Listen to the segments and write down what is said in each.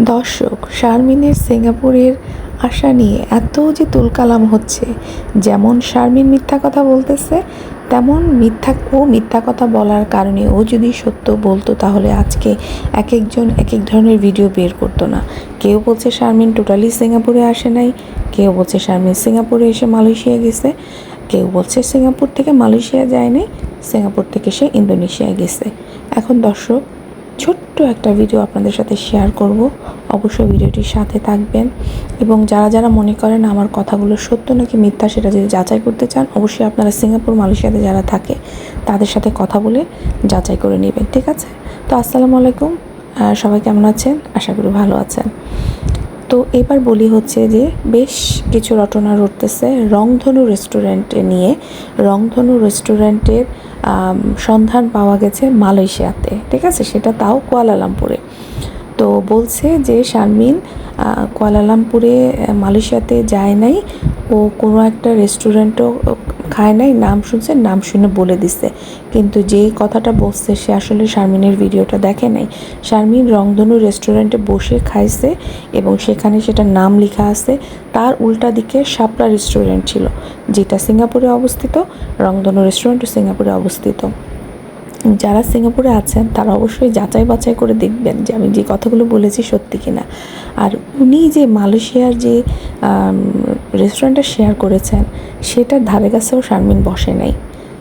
দর্শক, শারমিনের সিঙ্গাপুরের আশা নিয়ে এত যে তুলকালাম হচ্ছে, যেমন শারমিন মিথ্যা কথা বলতেছে, তেমন মিথ্যা ও মিথ্যা কথা বলার কারণে ও যদি সত্য বলতো তাহলে আজকে এক একজন এক এক ধরনের ভিডিও বের করতো না। কেউ বলছে শারমিন টোটালি সিঙ্গাপুরে আসে নাই, কেউ বলছে শারমিন সিঙ্গাপুরে এসে মালয়েশিয়া গেছে, কেউ বলছে সিঙ্গাপুর থেকে মালয়েশিয়া যায়নি সিঙ্গাপুর থেকে সে ইন্দোনেশিয়া গেছে। এখন দর্শক ছোট্ট একটা ভিডিও আপনাদের সাথে শেয়ার করব। অবশ্যই ভিডিওটির সাথে থাকবেন। এবং যারা যারা মনে করেন আমার কথাগুলো সত্য নাকি মিথ্যা সেটা যদি যাচাই করতে চান, অবশ্যই আপনারা সিঙ্গাপুর, মালয়েশিয়াতে যারা থাকে, তাদের সাথে কথা বলে যাচাই করে নেবেন, ঠিক আছে? তো আসসালামু আলাইকুম। সবাই কেমন আছেন? আশা করি ভালো আছেন। তো এবার বলি হচ্ছে যে, বেশ কিছু রটনা রটতেছে রংধনু রেস্টুরেন্টে নিয়ে। রংধনু রেস্টুরেন্টের সন্ধান পাওয়া গেছে মালয়েশিয়াতে। ঠিক আছে? সেটা তাও কুয়ালালামপুরে। তো বলছে যে শারমিন কুয়ালালামপুরে মালয়েশিয়াতে যায় নাই। ও কোনো একটা রেস্টুরেন্টও খায় নাই। নাম শুনছে, নাম শুনে বলে দিছে। কিন্তু যেই কথাটা বলছে, সে আসলে শারমিনের ভিডিওটা দেখে নাই। শারমিন রংধনু রেস্টুরেন্টে বসে খাইছে এবং সেখানে সেটা নাম লেখা আছে, তার উল্টা দিকে শাপলা রেস্টুরেন্ট ছিল, যেটা সিঙ্গাপুরে অবস্থিত, রংধনু রেস্টুরেন্ট সিঙ্গাপুরে অবস্থিত। যারা সিঙ্গাপুরে আছেন, তারা অবশ্যই যাচাই বাছাই করে দেখবেন যে আমি যে কথাগুলো বলেছি সত্যি কিনা। আর উনি যে মালয়েশিয়ার যে রেস্টুরেন্টটা শেয়ার করেছেন, সেটার ধারে কাছেও শারমিন বসে নাই।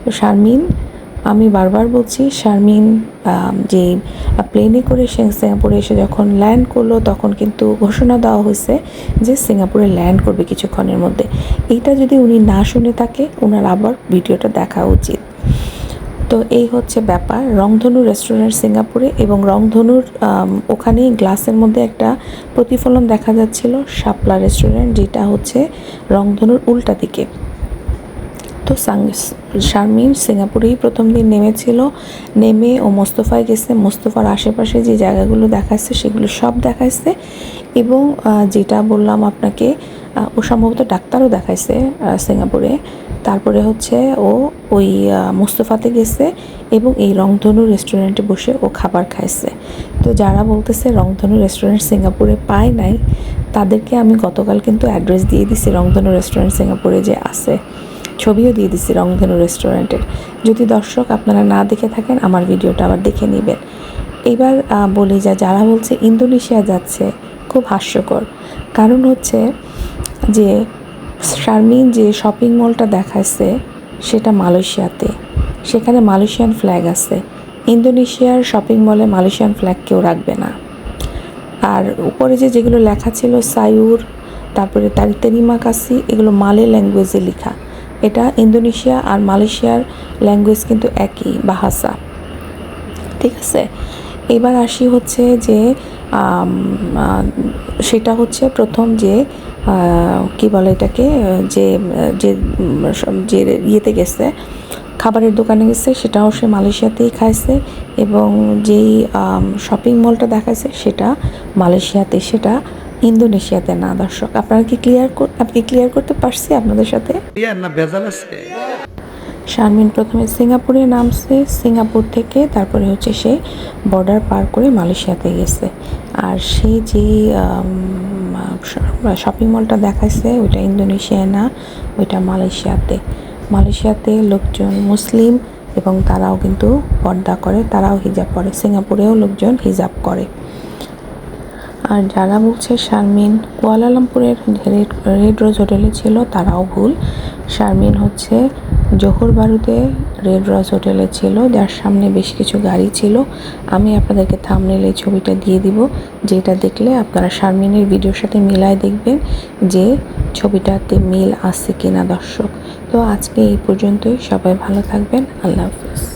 তো শারমিন, আমি বারবার বলছি, শারমিন যে প্লেনে করে সিঙ্গাপুরে এসে যখন ল্যান্ড করল, তখন কিন্তু ঘোষণা দেওয়া হয়েছে যে সিঙ্গাপুরে ল্যান্ড করবে কিছুক্ষণের মধ্যে। এইটা যদি উনি না শুনে থাকে ওনার আবার ভিডিওটা দেখা উচিত। তো এই হচ্ছে ব্যাপার। রংধনু রেস্টুরেন্ট সিঙ্গাপুরে এবং রংধনুর আম, ওখানে গ্লাসের মধ্যে একটা প্রতিফলন দেখা যাচ্ছিল শাপলা রেস্টুরেন্ট যেটা হচ্ছে রংধনুর উল্টা দিকে। তো শারমিন সিঙ্গাপুরেই প্রথম দিন নেমেছিল। নেমে ও মোস্তফায় গেছে মোস্তফার আশেপাশে যে জায়গাগুলো দেখাচ্ছে সেগুলো সব দেখাইছে এবং যেটা বললাম আপনাকে ও সম্ভবত ডাক্তারও দেখাইছে সিঙ্গাপুরে। তারপরে হচ্ছে ও ওই মোস্তফাতে গেছে এবং এই রংধনু রেস্টুরেন্টে বসে ও খাবার খাইছে। তো যারা বলতেছে রংধনু রেস্টুরেন্ট সিঙ্গাপুরে পায় নাই, তাদেরকে আমি গতকাল কিন্তু অ্যাড্রেস দিয়ে দিছি রংধনু রেস্টুরেন্ট সিঙ্গাপুরে যে আছে। ছবিও দিয়ে দিছি রংধনু রেস্টুরেন্টের যদি দর্শক আপনারা না দেখে থাকেন, আমার ভিডিওটা আবার দেখে নেবেন। এবার বলি যা যারা বলছে ইন্দোনেশিয়া যাচ্ছে, খুব হাস্যকর। কারণ হচ্ছে যে শারমিন যে শপিং মলটা দেখাচ্ছে সেটা মালয়েশিয়াতে। সেখানে মালয়েশিয়ান ফ্ল্যাগ আছে। ইন্দোনেশিয়ার শপিং মলে মালয়েশিয়ান ফ্ল্যাগ কেউ রাখবে না। আর উপরে যে যেগুলো লেখা ছিল, সায়ুর, তারপরে তার তেনিমাকাসি এগুলো মালে ল্যাঙ্গুয়েজে লেখা। এটা ইন্দোনেশিয়া আর মালয়েশিয়ার ল্যাঙ্গুয়েজ কিন্তু একই, বাহাসা। ঠিক আছে? এবার আসি হচ্ছে যে সেটা হচ্ছে প্রথম যে কি বলে এটাকে, যে যে যে ইয়েতে গেছে, খাবারের দোকানে গেছে, সেটাও সে মালয়েশিয়াতেই খাইছে এবং যেই শপিং মলটা দেখাইছে, সেটা মালয়েশিয়াতে, সেটা ইন্দোনেশিয়াতে না, দর্শক। আপনারা কি ক্লিয়ার আপনি ক্লিয়ার করতে পারছি আপনাদের সাথে? না, ভেজাল আছে? শারমিন প্রথমে সিঙ্গাপুরে নামছে, সিঙ্গাপুর থেকে তারপরে হচ্ছে সে বর্ডার পার করে মালয়েশিয়াতে গেছে। আর সে যে শপিং মলটা দেখাইছে, ওইটা ইন্দোনেশিয়ায় না, ওইটা মালয়েশিয়াতে। মালয়েশিয়াতে লোকজন মুসলিম এবং তারাও কিন্তু পর্দা করে, তারাও হিজাব পরে। সিঙ্গাপুরেও লোকজন হিজাব করে। আর যারা বলছে শারমিন কুয়ালালামপুরের রেড রেড রোজ হোটেলে ছিল, তারাও ভুল। শারমিন হচ্ছে জোহর বারুতে রেড রোজ হোটেলে ছিল, যার সামনে বেশ কিছু গাড়ি ছিল। আমি আপনাদেরকে থামনেল এই ছবিটা দিয়ে দিব, যেটা দেখলে আপনারা শারমিনের ভিডিওর সাথে মিলায় দেখবেন যে ছবিটাতে মিল আছে কিনা দর্শক। তো আজকে এই পর্যন্তই, সবাই ভালো থাকবেন, আল্লাহ হাফিজ।